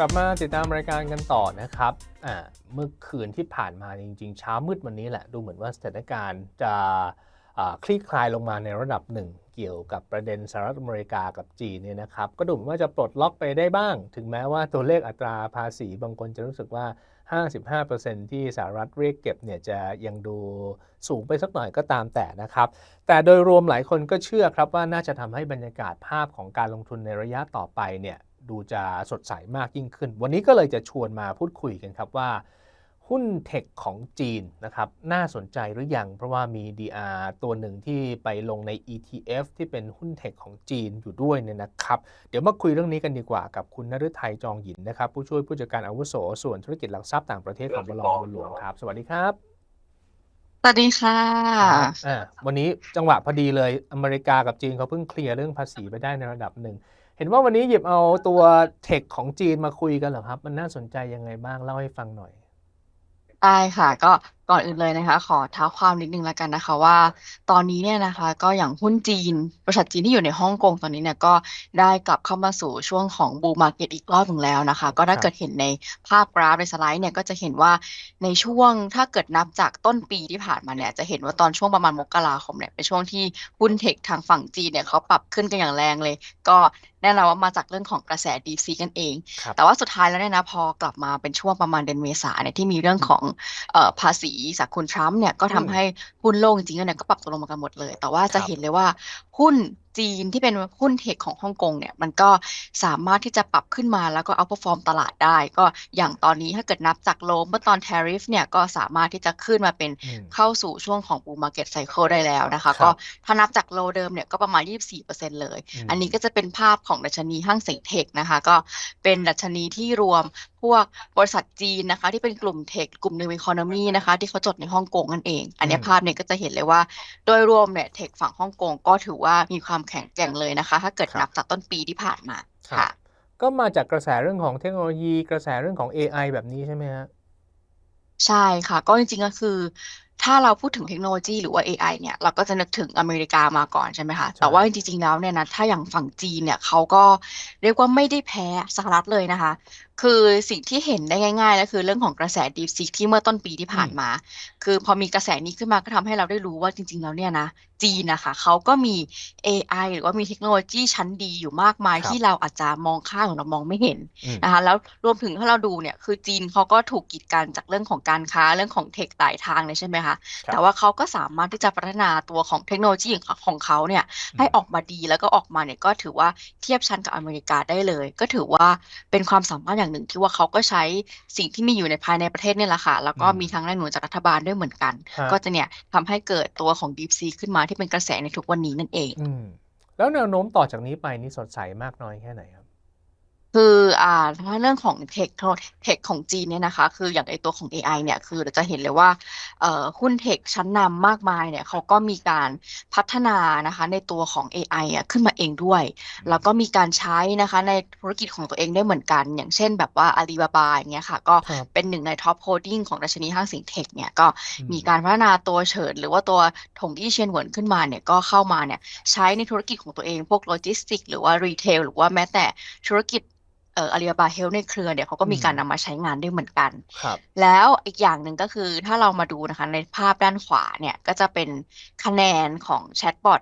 กลับมาติดตามรายการกันต่อนะครับอ่าเมื่อคืนที่ผ่านมาจริง ๆ เช้ามืดวันนี้แหละ ดูเหมือนว่าสถานการณ์จะคลี่คลายลงมาในระดับหนึ่ง เกี่ยวกับประเด็นสหรัฐอเมริกากับจีนเนี่ยนะครับ ก็ดูเหมือนว่าจะปลดล็อกไปได้บ้าง ถึงแม้ว่าตัวเลขอัตราภาษีบางคนจะรู้สึกว่า 55%ที่สหรัฐเรียกเก็บเนี่ยจะยังดูสูงไปสักหน่อยก็ตามแต่นะครับ แต่โดยรวมหลายคนก็เชื่อครับว่าน่าจะทำให้บรรยากาศภาพของการลงทุนในระยะต่อไปเนี่ย ดูจะสดใสมากยิ่งขึ้น วันนี้ก็เลยจะชวนมาพูดคุยกันครับว่าหุ้นเทคของจีนนะครับน่าสนใจหรือยัง เพราะว่ามี DR ตัวหนึ่งที่ไปลงใน ETF ที่เป็นหุ้นเทคของจีนอยู่ด้วยเนี่ยนะครับ เดี๋ยวมาคุยเรื่องนี้กันดีกว่ากับคุณนฤทัยจองหยินนะครับ ผู้ช่วยผู้จัดการอาวุโสส่วนธุรกิจหลักทรัพย์ต่างประเทศของบลองบุญหลวงครับ สวัสดีครับ สวัสดีค่ะครับอ่าวันนี้จังหวะพอดีเลยอเมริกากับจีนเขาเพิ่งเคลียร์เรื่องภาษีไปได้ในระดับหนึ่ง เห็นว่าวันนี้หยิบเอาตัวเทคของจีนมาคุยกันเหรอครับ มันน่าสนใจยังไงบ้างเล่าให้ฟังหน่อย ได้ค่ะ ก็ ก่อนอื่นเลยนะคะ ขอเท้าความนิดนึงแล้วกันนะคะว่า ตอนนี้เนี่ยนะคะ ก็อย่างหุ้นจีน บริษัทจีนที่อยู่ในฮ่องกงตอนนี้เนี่ยก็ได้กลับเข้ามาสู่ช่วงของบูมมาร์เก็ตอีกรอบหนึ่งแล้วนะคะ ก็ถ้าครับเกิดเห็นในภาพกราฟในสไลด์เนี่ยก็จะเห็นว่าในช่วงถ้าเกิดนับจากต้นปีที่ผ่านมาเนี่ยจะเห็นว่าตอนช่วงประมาณมกราคมเนี่ยเป็นช่วงที่หุ้นเทคทางฝั่งจีนเนี่ยเขาปรับขึ้นกันอย่างแรงเลย ก็แน่นอนว่ามาจากเรื่องของกระแส DeepSeek กันเองครับแต่ว่าสุดท้ายแล้วเนี่ยนะพอกลับมาเป็นช่วงประมาณเดือนเมษาเนี่ยที่มีเรื่องของเอ่อภาษีจากคุณทรัมป์เนี่ยก็อืทำมให้หุ้นโลกจริงๆแล้วเนี่ยก็ปรับตัวลงมากันหมดเลย แต่ว่าคจะรับเห็นเลยว่า หุ้นจีนที่เป็นหุ้นเทคของฮ่องกงเนี่ยมันก็สามารถที่จะปรับขึ้นมาแล้วก็เอา perform ตลาดได้ ก็อย่างตอนนี้ถ้าเกิดนับจากโลเมื่อตอน tariff เนี่ยก็สามารถที่จะขึ้นมาเป็นอืมเข้าสู่ช่วงของ bull market cycle ได้แล้วนะคะครัก็บถ้านับจากโลเดิมเนี่ยก็ประมาณ 24%เลยอืมอันนี้ก็จะเป็นภาพของดัชนีห้างเซ็งเทคนะคะก็เป็นดัชนีที่รวมพวกบริษัทจีนนะคะ ที่เป็นกลุ่มเทคกลุ่มหนึ่งอีโคโนมีนะคะ ที่เขาจดในฮ่องกงนั่นเอง อันเนี้ยอืมภาพเนี่ยก็จะเห็นเลยว่า โดยรวมเนี่ยเทคฝั่งฮ่องกงก็ถือว่ามีความแข็งแกร่งเลยนะคะ ถ้าเกิดครับนับจากต้นปีที่ผ่านมาครับค่ะก็มาจากกระแสเรื่องของเทคโนโลยี กระแสเรื่องของ AI แบบนี้ใช่ไหมฮะใช่ค่ะ ก็จริงๆก็คือ ถ้าเราพูดถึงเทคโนโลยีหรือว่า AI เนี่ยเราก็จะนึกถึงอเมริกามาก่อนใช่ไหมคะใช่แต่ว่าจริงๆแล้วเนี่ยนะถ้าอย่างฝั่งจีนเนี่ยเขาก็เรียกว่าไม่ได้แพ้สหรัฐเลยนะคะ คือสิ่งที่เห็นได้ง่ายๆก็คือเรื่องของกระแส DeepSeek ที่เมื่อต้นปีที่ผ่านมา คือพอมีกระแสนี้ขึ้นมาก็ทำให้เราได้รู้ว่าจริงๆแล้วเนี่ยนะจีนนะคะเขาก็มี AI หรือว่ามีเทคโนโลยีชั้นดีอยู่มากมายครับที่เราอาจจะมองข้ามหรือเรามองไม่เห็นอืมนะคะแล้วรวมถึงถ้าเราดูเนี่ยคือจีนเขาก็ถูกกีดกันจากเรื่องของการค้าเรื่องของเทคหลายทางเลยใช่ไหมคะครับแต่ว่าเขาก็สามารถที่จะพัฒนาตัวของเทคโนโลยีของของเขาเนี่ยให้ออกมาดีแล้วก็ออกมาเนี่ยก็ถือว่าเทียบชั้นกับอเมริกาได้เลย ก็ถือว่าเป็นความสามารถอย่างหนึ่งที่ว่าเขาก็ใช้สิ่งที่มีอยู่ในภายในประเทศเนี่ยแหละค่ะ แล้วก็อืมมีทางแรงหนุนจากรัฐบาลด้วยเหมือนกันฮะก็จะเนี่ยทำให้เกิดตัวของ DeepSeek ขึ้นมาที่เป็นกระแสในทุกวันนี้นั่นเองอืมแล้วแนวโน้มต่อจากนี้ไปนี่สดใสมากน้อยแค่ไหนครับ คืออ่าถ้าเรื่องของเทคเทคของจีนเนี่ยนะคะ คืออย่างไอตัวของ AI เนี่ยคือเราจะเห็นเลยว่าเอ่อหุ้นเทคชั้นนำมากมายเนี่ยเขาก็มีการพัฒนานะคะในตัวของ AI อะขึ้นมาเองด้วย แล้วก็มีการใช้นะคะในธุรกิจของตัวเองได้เหมือนกัน อย่างเช่นแบบว่าอาลีบาบาอย่างเงี้ยค่ะก็ครับเป็นหนึ่งในท็อปโ o ดดิ้งของดัชนีห้างเสียงเทคเนี่ยก็อืมมีการพัฒนาตัวเฉินหรือว่าตัวถงอี้เชียนเหวินขึ้นมาเนี่ยก็เข้ามาเนี่ยใช้ในธุรกิจของตัวเองพวกโลจิสติก หรือว่ารีเทลหรือว่าแม้แต่ธุรกิจเอ่ออาลีบาบาเฮลในเครือเนี่ยเขาก็มีการอืมนำมาใช้งานได้เหมือนกันครับแล้วอีกอย่างหนึ่งก็คือถ้าเรามาดูนะคะในภาพด้านขวาเนี่ยก็จะเป็นคะแนนของแชทบอท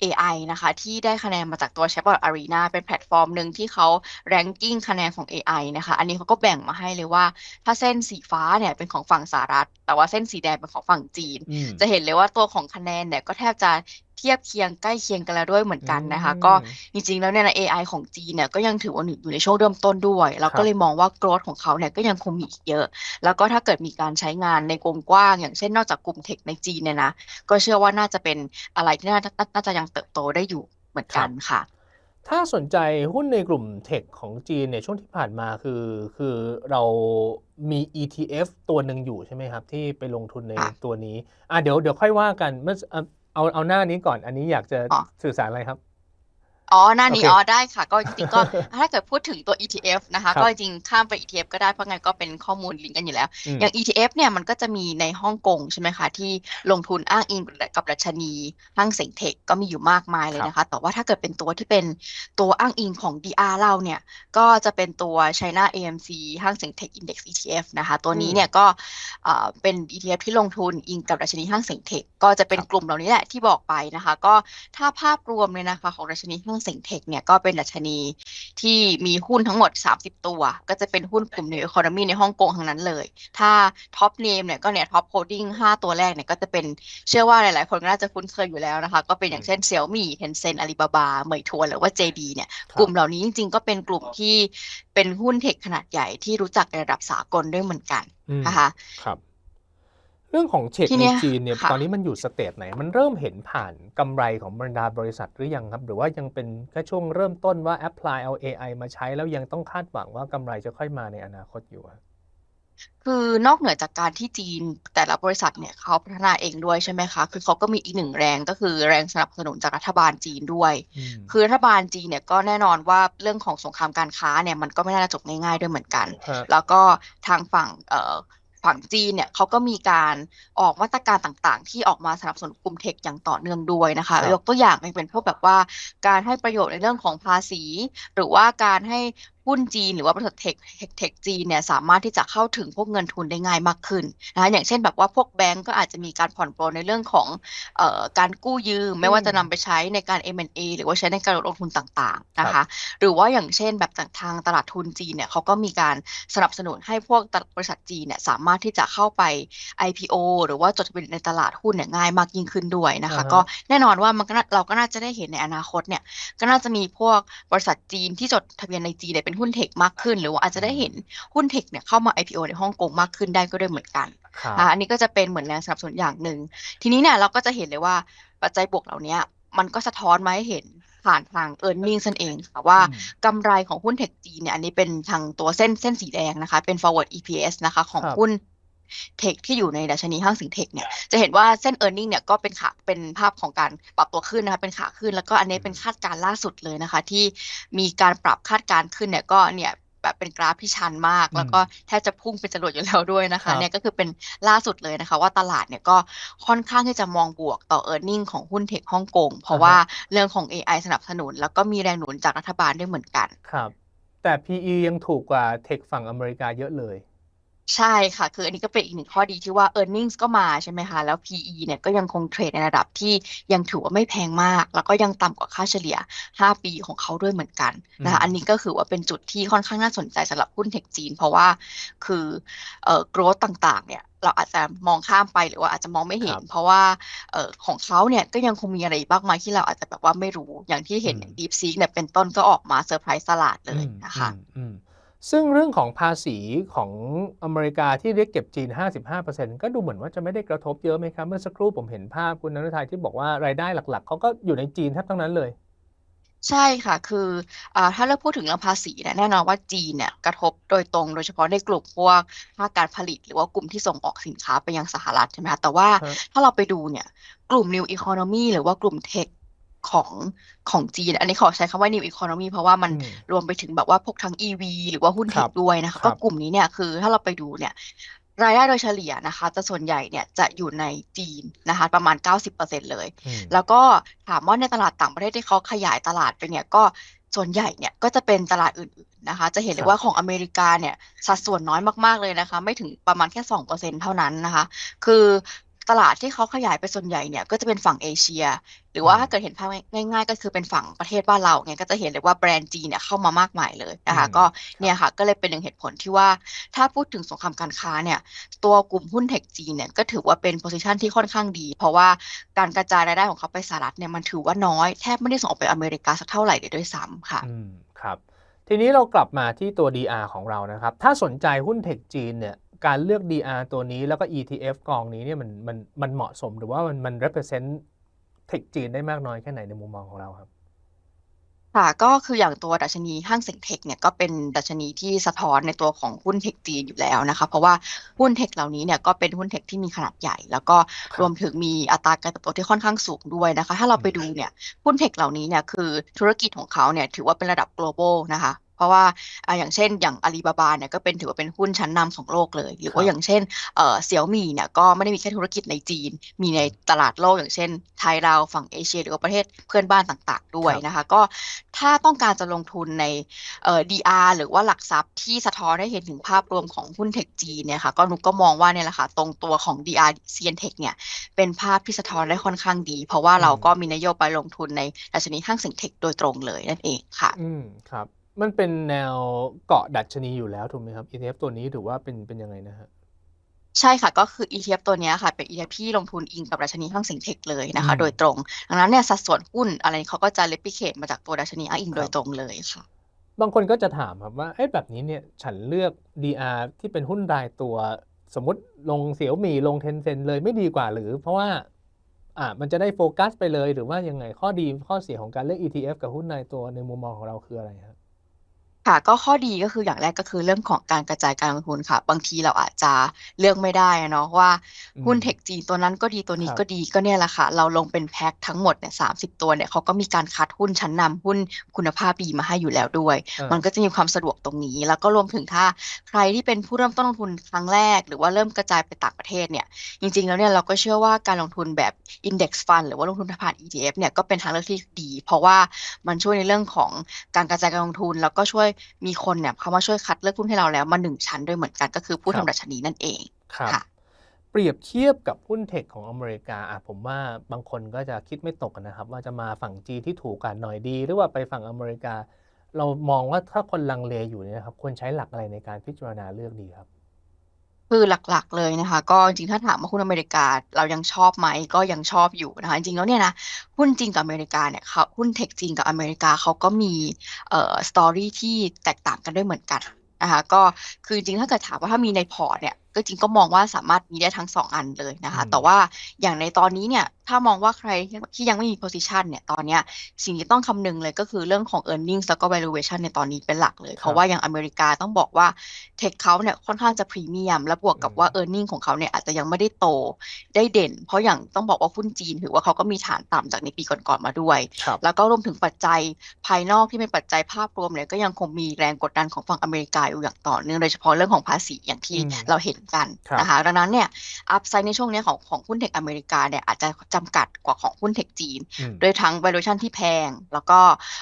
AI นะคะที่ได้คะแนนมาจากตัว Chatbot Arena เป็นแพลตฟอร์มหนึ่งที่เขา ranking คะแนนของ AI นะคะ อันนี้เขาก็แบ่งมาให้เลยว่า ถ้าเส้นสีฟ้าเนี่ยเป็นของฝั่งสหรัฐ แต่ว่าเส้นสีแดงเป็นของฝั่งจีนอืมจะเห็นเลยว่าตัวของคะแนนเนี่ยก็แทบจะ เทียบเคียงใกล้เคียงกันแล้วด้วยเหมือนกันนะคะอืมก็จริงๆแล้วเนี่ยนะ AI ของจีนเนี่ยก็ยังถือว่าอยู่ในช่วงเริ่มต้นด้วย แล้วครัก็บเลยมองว่า growth ของเขาเนี่ยก็ยังคงมีอีกเยอะ แล้วก็ถ้าเกิดมีการใช้งานในวงกว้าง อย่างเช่นนอกจากกลุ่มเทคในจีนเนี่ยนะ ก็เชื่อว่าน่าจะเป็นอะไรที่น่าน่าน่าจะยังเติบโตได้อยู่เหมือนกันค่ะ ถ้าสนใจหุ้นในกลุ่มเทคของจีนเนี่ยช่วงที่ผ่านมาคือคือเรามี ETF ตัวหนึ่งอยู่ใช่ไหมครับ ที่ไปลงทุนในค่ะตัวนี้อะเดี๋ยวเดี๋ยวค่อยว่ากันเมื่อ เอาเอาเอาหน้านี้ก่อนอันนี้อยากจะอ๋อสื่อสารอะไรครับ อ๋อ หน้านี้โอเคอ๋อ ได้ค่ะ ก็จริงๆก็ ถ้าเกิดพูดถึงตัว ETF นะคะครับก็จริงๆข้ามไป ETF ก็ได้ เพราะไงก็เป็นข้อมูลลิงก์กันอยู่แล้วอืมอย่าง ETF เนี่ย มันก็จะมีในฮ่องกงใช่ไหมคะ ที่ลงทุนอ้างอิงกับดัชนีห้างเซ็งเทค ก็มีอยู่มากมายเลยนะคะ แต่ว่าถ้าเกิดเป็นตัวที่เป็นตัวอ้างอิงของ DR เราเนี่ย ก็จะเป็นตัว China AMC ห้างเซ็งเทค Index ETF นะคะ ตัวนี้เนี่ยก็เอ่อเป็น ETF ที่ลงทุนอิงกับดัชนีห้างเซ็งเทค ก็จะเป็นครับกลุ่มเหล่านี้แหละที่บอกไปนะคะ ก็ถ้าภาพรวมเลยนะคะของดัชนีห้างเซ็งเทคเนี่ยก็เป็นดัชนีที่มีหุ้นทั้งหมด 30 ตัว ก็จะเป็นหุ้นกลุ่ม New Economy ในฮ่องกงทั้งนั้นเลย ถ้าท็อปเนมเนี่ยก็เนี่ยท็อปโคดิ้ง5ตัวแรกเนี่ยก็จะเป็นเชื่อว่าหลาย ๆ คนก็น่าจะคุ้นเคยอยู่แล้วนะคะ ก็เป็นอย่างเช่น Xiaomi Tencent Alibaba เหมยทัวหรือว่า JD เนี่ยครับกลุ่มเหล่านี้จริง ๆ ก็เป็นกลุ่มที่เป็นหุ้นเทคขนาดใหญ่ที่รู้จักในระดับสากลด้วยเหมือนกันอืมนะคะครับ เรื่องของเทคทีในเนี้ยจีนเนี่ยค่ะตอนนี้มันอยู่สเตจไหน มันเริ่มเห็นผ่านกำไรของบรรดาบริษัทหรือยังครับ หรือว่ายังเป็นแค่ช่วงเริ่มต้นว่าแอพพลายเอา AI มาใช้แล้วยังต้องคาดหวังว่ากำไรจะค่อยมาในอนาคตอยู่อะคือนอกเหนือจากการที่จีนแต่ละบริษัทเนี่ยเขาพัฒนาเองด้วยใช่ไหมคะ คือเขาก็มีอีกหนึ่งแรงก็คือแรงสนับสนุนจากรัฐบาลจีนด้วยอืมคือรัฐบาลจีนเนี่ยก็แน่นอนว่าเรื่องของสงครามการค้าเนี่ยมันก็ไม่น่าจะจบง่ายๆด้วยเหมือนกันฮะแล้วก็ทางฝั่งเอ่อ ฝั่งจีนเนี่ยเขาก็มีการออกมาตรการต่างๆ ที่ออกมาสนับสนุนกลุ่มเทคอย่างต่อเนื่องด้วยนะคะครับยกตัวอย่างเป็นพวกแบบว่าการให้ประโยชน์ในเรื่องของภาษี หรือว่าการให้ หุ้นจีนหรือว่าบริษัทเทคเทคเทคจีนเนี่ยสามารถที่จะเข้าถึงพวกเงินทุนได้ง่ายมากขึ้นนะคะอย่างเช่นแบบว่าพวกแบงก์ก็อาจจะมีการผ่อนปลนในเรื่องของเอ่อการกู้ยืม ไม่ว่าจะนำไปใช้ในการ M&A หรือว่าใช้ในการลงทุนต่างๆนะคะ หรือว่าอย่างเช่นแบบจากทางตลาดทุนจีนเนี่ยเขาก็มีการสนับสนุนให้พวกบริษัทจีนเนี่ยสามารถที่จะเข้าไป IPO หรือว่าจดทะเบียนในตลาดหุ้นเนี่ยง่ายมากยิ่งขึ้นด้วยนะคะอ่าฮะก็แน่นอนว่ามันก็น่าเราก็น่าจะได้เห็นในอนาคตเนี่ยก็น่าจะมีพวกบริษัทจีนที่จดทะเบียนในจีนเนี่ยเป็นหุ้นเทคมากขึ้น หรือว่าอาจจะได้เห็นหุ้นเทคเนี่ยเข้ามา IPO ในฮ่องกงมากขึ้นได้ก็ได้เหมือนกันครับอะอันนี้ก็จะเป็นเหมือนแรงสนับสนุนอย่างหนึ่ง ทีนี้เนี่ยเราก็จะเห็นเลยว่าปัจจัยบวกเหล่านี้มันก็สะท้อนมาให้เห็นผ่านทาง e a r n i n g นั่นเองค่ะว่าอืมกำไรของหุ้นเทคจีนเนี่ยอันนี้เป็นทางตัวเส้นเส้นสีแดงนะคะ เป็น forward EPS นะคะ ของครับหุ้น เทคที่อยู่ในดัชนีห้างสิงเทคเนี่ยจะเห็นว่าเส้น e a r n i n g เนี่ยก็เป็นขาเป็นภาพของการปรับตัวขึ้นนะคะเป็นขาขึ้น แล้วก็อันนี้เป็นคาดการณ์ล่าสุดเลยนะคะ ที่มีการปรับคาดการณ์ขึ้นเนี่ยก็เนี่ยแบบเป็นกราฟที่ชันมาก แล้วก็แทบจะพุ่งเป็นจรวดอยู่แล้วด้วยนะครัคะบเนี่ยก็คือเป็นล่าสุดเลยนะคะ ว่าตลาดเนี่ยก็ค่อนข้างที่จะมองบวกต่อ e a r n i n g ของหุ้นเทคฮ่องกงเพราะว่าเรื่องของ AI สนับสนุน แล้วก็มีแรงหนุนจากรัฐบาลด้วยเหมือนกันครับ แต่ PE ยังถูกกว่าเทคฝั่งอเมริกาเยอะเลย ใช่ค่ะ คืออันนี้ก็เป็นอีกหนึ่งข้อดีที่ว่า e a r n i n g ก็มาใช่ไหมคะ แล้ว PE เนี่ยก็ยังคงเทรดในระดับที่ยังถือว่าไม่แพงมาก แล้วก็ยังต่ำกว่าค่าเฉลี่ย 5 ปีของเขาด้วยเหมือนกันนะคะอืมอันนี้ก็คือว่าเป็นจุดที่ค่อนข้างน่าสนใจสำหรับหุ้นเทคจีน เพราะว่าคือเอ่อ growth ต่างๆ เนี่ยเราอาจจะมองข้ามไปหรือว่าอาจจะมองไม่เห็น เพราะว่าเอ่อของเขาเนี่ยก็ยังคงมีอะไรอีกมากมายที่เราอาจจะแบบว่าไม่รู้อย่างที่เห็นอย่าง DeepSeek เนี่ยเป็นต้นก็ออกมาเซอร์ไพรส์ตลาดเลยอืมนะคะอืมอืม ซึ่งเรื่องของภาษีของอเมริกาที่เรียกเก็บจีน 55%ก็ดูเหมือนว่าจะไม่ได้กระทบเยอะไหมครับ เมื่อสักครู่ผมเห็นภาพคุณนรุทัยที่บอกว่ารายได้หลักๆ เขาก็อยู่ในจีนแทบทั้งนั้นเลย ใช่ค่ะ คืออ่าถ้าเราพูดถึงเรื่องภาษีเนี่ยแน่นอนว่าจีนเนี่ยกระทบโดยตรงโดยเฉพาะในกลุ่มพวกภาคการผลิตหรือว่ากลุ่มที่ส่งออกสินค้าไปยังสหรัฐใช่ไหมคะแต่ว่าฮะถ้าเราไปดูเนี่ยกลุ่ม New Economy หรือว่ากลุ่มเทค ของของจีน อันนี้ขอใช้คำว่า New Economy เพราะว่ามันอืมรวมไปถึงแบบว่าพวกทั้ง EV หรือว่าหุ้นเทครัคบด้วยนะคะครัก็บกลุ่มนี้เนี่ยคือถ้าเราไปดูเนี่ยรายได้โดยเฉลี่ยนะคะ จะส่วนใหญ่เนี่ยจะอยู่ในจีนนะคะ ประมาณ 90%เลยอืมแล้วก็ถามว่าในตลาดต่างประเทศที่เขาขยายตลาดไปเนี่ยก็ส่วนใหญ่เนี่ยก็จะเป็นตลาดอื่นๆนะคะ จะเห็นเลครัยบว่าของอเมริกาเนี่ยสัดส่วนน้อยมากๆเลยนะคะ ไม่ถึงประมาณแค่สองเปอร์เซ็นเท่านั้นนะคะ คือ ตลาดที่เขาขยายไปส่วนใหญ่เนี่ยก็จะเป็นฝั่งเอเชีย หรือว่าถ้าเกิดเห็นภาพง่ายๆ ก็คือเป็นฝั่งประเทศบ้านเราเนี่ยก็จะเห็นเลยว่าแบรนด์จีนเนี่ยเข้ามามากมายเลยนะคะอืมก็เนี่ยค่ะก็เลยเป็นหนึ่งเหตุผลที่ว่าถ้าพูดถึงสงครามการค้าเนี่ยตัวกลุ่มหุ้นเทคจีนเนี่ยก็ถือว่าเป็นโพซิชันที่ค่อนข้างดี เพราะว่าการกระจายรายได้ของเขาไปสหรัฐเนี่ยมันถือว่าน้อยแทบไม่ได้ส่งออกไปอเมริกาสักเท่าไหร่เลยด้วยซ้ำค่ะอืมครับทีนี้เรากลับมาที่ตัว DR ของเรานะครับ ถ้าสนใจหุ้นเทคจีนเนี่ย การเลือก DR ตัวนี้แล้วก็ ETF กองนี้เนี่ยมันมันมันเหมาะสมหรือว่ามันมัน represent เทคจีนได้มากน้อยแค่ไหนในมุมมองของเราครับ ค่ะก็คืออย่างตัวดัชนีห้างเซ็งเทคเนี่ยก็เป็นดัชนีที่สะท้อนในตัวของหุ้นเทคจีนอยู่แล้วนะคะ เพราะว่าหุ้นเทคเหล่านี้เนี่ยก็เป็นหุ้นเทคที่มีขนาดใหญ่ แล้วก็ครรัวบมถึงมีอัตราการเติบโตที่ค่อนข้างสูงด้วยนะคะ ถ้าเราอืไปมดูเนี่ยหุ้นเทคเหล่านี้เนี่ยคือธุรกิจของเขาเนี่ยถือว่าเป็นระดับ global นะคะ เพราะว่าอ่าอย่างเช่นอย่างอาลีบาบาเนี่ยก็เป็นถือว่าเป็นหุ้นชั้นนำของโลกเลย หรือคว่ารัอบย่างเช่นเอ่อเสี่ยวมี่เนี่ยก็ไม่ได้มีแค่ธุรกิจในจีน มีในอืมตลาดโลกอย่างเช่น ไทยลาวฝั่งเอเชีย หรือว่าประเทศเพื่อนบ้านต่างๆ ด้วคยรับนะคะ ก็ถ้าต้องการจะลงทุนในเอ่อ DR หรือว่าหลักทรัพย์ที่สะท้อนให้เห็นถึงภาพรวมของหุ้นเทคจีนเนี่ยค่ะก็นุกก็มองว่าเนี่ยแหละค่ะตรงตัวของ DR CN Tech เนี่ยเป็นภาพที่สะท้อนได้ค่อนข้างดี เพราะว่าอืเรามก็มีนโยบายลงทุนในดัชนีห้างเซ็งเทคโดยตรงเลยนั่นเองค่ะ อืม ครับ มันเป็นแนวเกาะดัชนีอยู่แล้วถูกไหมครับ ETF ตัวนี้ถือว่าเป็นเป็นยังไงนะฮะใช่ค่ะ ก็คือ ETF ตัวเนี้ยค่ะ เป็น ETF ที่ลงทุนอิงกับดัชนีห้างเซ็งเทคเลยอืนะคะมโดยตรง ดังนั้นเนี่ยสัดส่วนหุ้นอะไรเขาก็จะ replicate มาจากตัวดัชนีอ้างอิงคโดรัยบตรงเลยค่ะ บางคนก็จะถามครับว่าเอ๊ะแบบนี้เนี่ยฉันเลือก DR ที่เป็นหุ้นรายตัวสมมติลงเสี่ยวหมี่ลงเทนเซ็นเลยไม่ดีกว่าหรือ เพราะว่าอ่ามันจะได้โฟกัสไปเลยหรือว่ายังไงข้อดีข้อเสียของการเลือก ETF กับหุ้นรายตัวในมุมมองของเราคืออะไรครับ ค่ะ ก็ข้อดีก็คืออย่างแรกก็คือเรื่องของการกระจายการลงทุนค่ะ บางทีเราอาจจะเลือกไม่ได้อะเนาะว่าอืหุ้นมเทคจีนตัวนั้นก็ดีตัวคนี้รับก็ดีก็เนี่ยแหละค่ะ เราลงเป็นแพ็คทั้งหมดเนี่ยสามสิบตัวเนี่ยเขาก็มีการคัดหุ้นชั้นนำหุ้นคุณภาพดีมาให้อยู่แล้วด้วยอ่ามันก็จะมีความสะดวกตรงนี้ แล้วก็รวมถึงถ้าใครที่เป็นผู้เริ่มต้นลงทุนครั้งแรก หรือว่าเริ่มกระจายไปต่างประเทศเนี่ยจริงๆแล้วเนี่ยเราก็เชื่อว่าการลงทุนแบบ Index Fund หรือว่าลงทุนผ่าน ETF เนี่ยก็เป็นทางเลือกที่ดี เพราะว่ามันช่วยในเรื่องของการกระจายการลงทุน แล้วก็ช่วยมีคนเนี่ยเขามาช่วยคัดเลือกหุ้นให้เราแล้วมาหนึ่งชั้นด้วยเหมือนกันก็คือผู้ครับทำดัชนีนั่นเองครับค่ะเปรียบเทียบกับหุ้นเทคของอเมริกาอะผมว่าบางคนก็จะคิดไม่ตกนะครับ ว่าจะมาฝั่งจีนที่ถูกกันหน่อยดี หรือว่าไปฝั่งอเมริกา เรามองว่าถ้าคนลังเลอยู่เนี่ยนะครับควรใช้หลักอะไรในการพิจารณาเลือกดีครับ คือหลักๆเลยนะคะ ก็จริงถ้าถามว่าหุ้นอเมริกาเรายังชอบไหมก็ยังชอบอยู่นะคะ จริงแล้วเนี่ยนะหุ้นจีนกับอเมริกาเนี่ยเขาหุ้นเทคจีนกับอเมริกาเขาก็มีเอ่อสตอรี่ที่แตกต่างกันด้วยเหมือนกันนะคะก็คือจริงถ้าเกิดถามว่าถ้ามีในพอร์ตเนี่ย ก็จริงก็มองว่าสามารถมีได้ทั้งสองอันเลยนะคะอืมแต่ว่าอย่างในตอนนี้เนี่ยถ้ามองว่าใครที่ยังไม่มี position เนี่ยตอนเนี้ยสิ่งที่ต้องคำนึงเลยก็คือเรื่องของ earnings แล้วก็ valuation ในตอนนี้เป็นหลักเลยคเพรับราะว่าอย่างอเมริกาต้องบอกว่าเทคเขาเนี่ยค่อนข้างจะพรีเมียม และบวกกับอืมว่า e a r n i n g ของเขาเนี่ยอาจจะยังไม่ได้โตได้เด่น เพราะอย่างต้องบอกว่าหุ้นจีนถือว่าเขาก็มีฐานต่ำจากในปีก่อนๆมาด้วยครับแล้วก็รวมถึงปัจจัยภายนอกที่เป็นปัจจัยภาพรวมเนี่ยก็ยังคงมีแรงกดดันของฝั่งอเมริกาอยู่อย่างต่อเนื่องโดยเฉพาะเรื่องของภาษีอย่างที่อืมเราเห็นกันครับนะคะดังนั้นเนี่ยอัพไซด์ในช่วงเนี้ยของของหุ้นเทคอเมริกาเนี่ยอาจจะจำกัดกว่าของหุ้นเทคจีนอืมโดยทั้ง valuation ที่แพง แล้วก็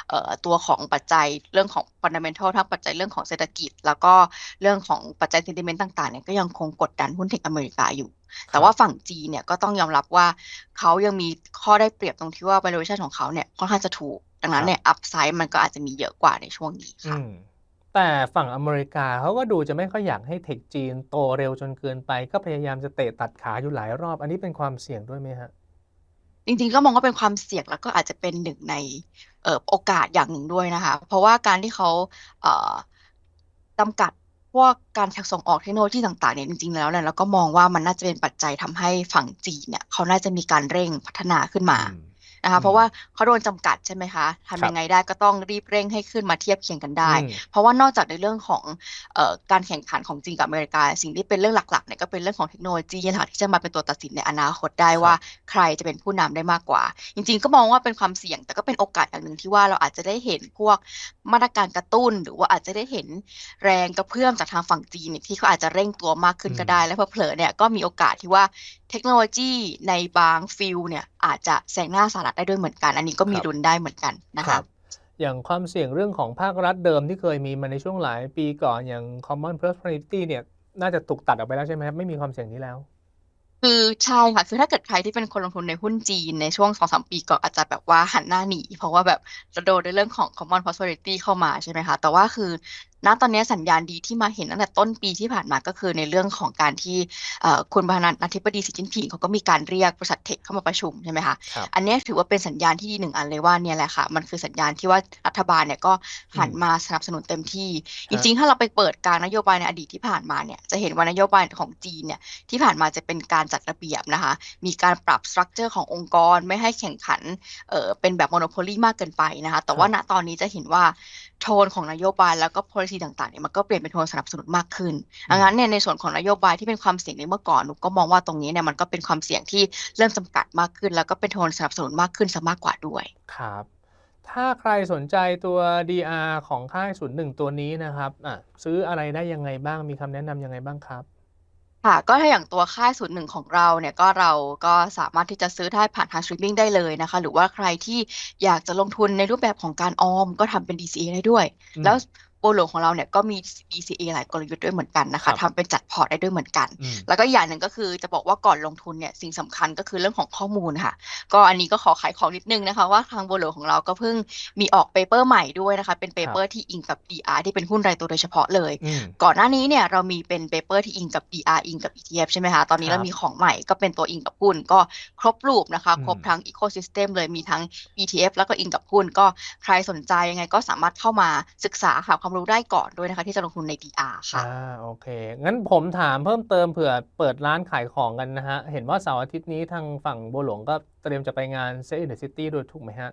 เอ่อตัวของปัจจัยเรื่องของ fundamental ทั้งปัจจัยเรื่องของเศรษฐกิจ แล้วก็เรื่องของปัจจัย sentiment ต่างๆเนี่ยก็ยังคงกดดันหุ้นเทคอเมริกาอยู่แต่ว่าฝั่งจีนเนี่ยก็ต้องยอมรับว่าเขายังมีข้อได้เปรียบตรงที่ว่า valuation ของเขาเนี่ยค่อนข้างจะถูก ดังนั้นเนี่ย upside มันก็อาจจะมีเยอะกว่าในช่วงนี้อืค่ะม แต่ฝั่งอเมริกาเขาก็ดูจะไม่ค่อยอยากให้เทคจีนโตเร็วจนเกินไป ก็พยายามจะเตะตัดขาอยู่หลายรอบ อันนี้เป็นความเสี่ยงด้วยไหมฮะ จริงๆก็มองว่าเป็นความเสี่ยงแล้วก็อาจจะเป็นหนึ่งในเอ่อโอกาสอย่างหนึ่งด้วยนะคะ เพราะว่าการที่เขาเอ่อจำกัดพวกการส่งออกเทคโนโลยีต่างๆเนี่ยจริงๆแล้วเนี่ยเราก็มองว่ามันน่าจะเป็นปัจจัยทำให้ฝั่งจีนเนี่ยเขาน่าจะมีการเร่งพัฒนาขึ้นมาอืม นะคะอืมเพราะว่าเขาโดนจำกัดใช่ไหมคะครัทำบยังไงได้ก็ต้องรีบเร่งให้ขึ้นมาเทียบเคียงกันได้อืมเพราะว่านอกจากในเรื่องของเอ่อการแข่งขันของจีนกับอเมริกา สิ่งที่เป็นเรื่องหลักๆเนี่ยก็เป็นเรื่องของเทคโนโลยีหลักที่จะมาเป็นตัวตัดสินในอนาคตได้ครับว่าใครจะเป็นผู้นำได้มากกว่า จริง ๆ ก็มองว่าเป็นความเสี่ยง แต่ก็เป็นโอกาสอย่างหนึ่งที่ว่าเราอาจจะได้เห็นพวกมาตรการกระตุ้น หรือว่าอาจจะได้เห็นแรงกระเพื่อมจากทางฝั่งจีนเนี่ยที่เขาอาจจะเร่งตัวมากขึ้นก็ได้ และเผลอๆเนี่ยก็มีโอกาสที่ว่า เทคโนโลยีในบางฟิลเนี่ยอาจจะแซงหน้าสหรัฐได้ด้วยเหมือนกัน อันนี้ก็มีครับลุ้นได้เหมือนกันนะครัคะบอย่างความเสี่ยงเรื่องของภาครัฐเดิมที่เคยมีมาในช่วงหลายปีก่อนอย่าง Common Prosperity เนี่ยน่าจะถูกตัดออกไปแล้วใช่ไหมครับไม่มีความเสี่ยงนี้แล้ว คือใช่ค่ะคือถ้าเกิดใครที่เป็นคนลงทุนในหุ้นจีนในช่วงสองสามปีก่อนอาจจะแบบว่าหันหน้าหนี เพราะว่าแบบจะโดนในเรื่องของ common prosperity เข้ามาใช่ไหมคะ แต่ว่าคือ ณตอนนี้สัญญาณดีที่มาเห็นตั้งแต่ต้นปีที่ผ่านมาก็คือในเรื่องของการที่เอ่อคุณประธานาธิบดีสีจิ้นผิงเขาก็มีการเรียกบริษัทเทคเข้ามาประชุมใช่ไหมคะครับอันเนี้ยถือว่าเป็นสัญญาณที่ดีหนึ่งอันเลยว่าเนี่ยแหละค่ะ มันคือสัญญาณที่ว่ารัฐบาลเนี่ยก็หันอืมมาสนับสนุนเต็มที่จฮะริงๆ ถ้าเราไปเปิดการนโยบายในอดีตที่ผ่านมาเนี่ยจะเห็นว่านโยบายของจีนเนี่ยที่ผ่านมาจะเป็นการจัดระเบียบนะคะ มีการปรับสตรัคเจอร์ขององค์กรไม่ให้แข่งขันเออเป็นแบบโมโนโพลีมากเกินไปนะคะ แต่ว่าณตอนนี้จะเห็นว่า โทนของนโยบายแล้วก็ policy ต่างๆเนี่ยมันก็เปลี่ยนเป็นโทนสนับสนุนมากขึ้นดังนั้นเนี่ยในส่วนของนโยบายที่เป็นความเสี่ยงในเมื่อก่อนหนูก็มองว่าตรงนี้เนี่ยมันก็เป็นความเสี่ยงที่เริ่มจำกัดมากขึ้น แล้วก็เป็นโทนสนับสนุนมากขึ้นซะมากกว่าด้วย ครับ ถ้าใครสนใจตัว DR ของค่ายศูนย์หนึ่งตัวนี้นะครับอะซื้ออะไรได้ยังไงบ้างมีคำแนะนำยังไงบ้างครับ ค่ะ ก็ถ้าอย่างตัวค่ายศูนย์หนึ่งของเราเนี่ย ก็เราก็สามารถที่จะซื้อได้ผ่านทางสตรีมมิ่งได้เลยนะคะ หรือว่าใครที่อยากจะลงทุนในรูปแบบของการออม ก็ทำเป็น DCA ได้ด้วยอืมแล้ว โปรโลของเราเนี่ยก็มี DCA หลายกลยุทธ์ด้วยเหมือนกันนะครัคะบทำเป็นจัดพอร์ตได้ด้วยเหมือนกันอืมแล้วก็อีกอย่างหนึ่งก็คือจะบอกว่าก่อนลงทุนเนี่ยสิ่งสำคัญก็คือเรื่องของข้อมูลค่ะ ก็อันนี้ก็ขอขายของนิดนึงนะคะว่าทางโบโลของเราก็เพิ่งมีออกเปเปอร์ใหม่ด้วยนะคะ เป็นเปเปอร์ที่อิงกับ DR ที่เป็นหุ้นรายตัวโดยเฉพาะเลยอืมก่อนหน้านี้เนี่ยเรามีเป็นเปเปอร์ที่อิงกับ DR อิงกับ ETF ใช่ไหมคะตอนนี้ครัเราบมีของใหม่ก็เป็นตัวอิงกับหุ้นก็ครบรูปนะคะอืมครบทั้ง Ecosystem เลยมีทั้ง ETF แล้วก็อิงกับหุ้นก็ใครสนใจยังไงก็สามารถเข้ามาศึกษาหาความรู้ได้ก่อนด้วยนะคะ ที่จะลงทุนใน DR ค่ะอ่าโอเค งั้นผมถามเพิ่มเติมเผื่อเปิดร้านขายของกันนะฮะ เห็นว่าเสาร์อาทิตย์นี้ทางฝั่งบัวหลวงก็เตรียมจะไปงาน Set in the City ด้วยถูกไหมฮะ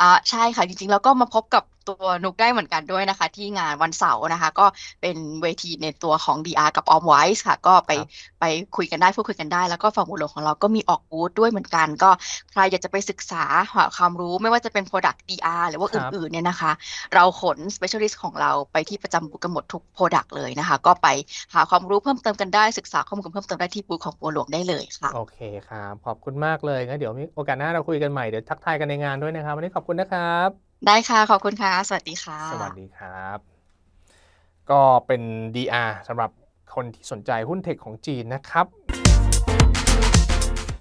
อ่าใช่ค่ะจริงๆ แล้วก็มาพบกับตัวนุกได้เหมือนกันด้วยนะคะ ที่งานวันเสาร์นะคะ ก็เป็นเวทีในตัวของ DR กับ Om Wise ค่ะ ก็ไปครับไปคุยกันได้พูดคุยกันได้ แล้วก็ฝั่งบุหลวงของเราก็มีออกบูธด้วยเหมือนกัน ก็ใครอยากจะไปศึกษาหาความรู้ไม่ว่าจะเป็น Product DR หรือว่าครับอื่นๆเนี่ยนะคะ เราขน Specialist ของเราไปที่ประจำบูธกันหมดทุก Product เลยนะคะ ก็ไปหาความรู้เพิ่มเติมกันได้ศึกษาข้อมูลกันเพิ่มเติมได้ที่บูธของบัวหลวงได้เลยค่ะโอเคครับขอบคุณมากเลยงั้นเดี๋ยวมีโอกาสหน้าเราคุยกันใหม่เดี๋ยวทักทายกันในงานด้วยนะครับวันนี้ขอบคุณนะครับ ได้ค่ะ ขอบคุณค่ะ สวัสดีค่ะ สวัสดีครับ ก็เป็น DR สำหรับคนที่สนใจหุ้นเทคของจีนนะครับ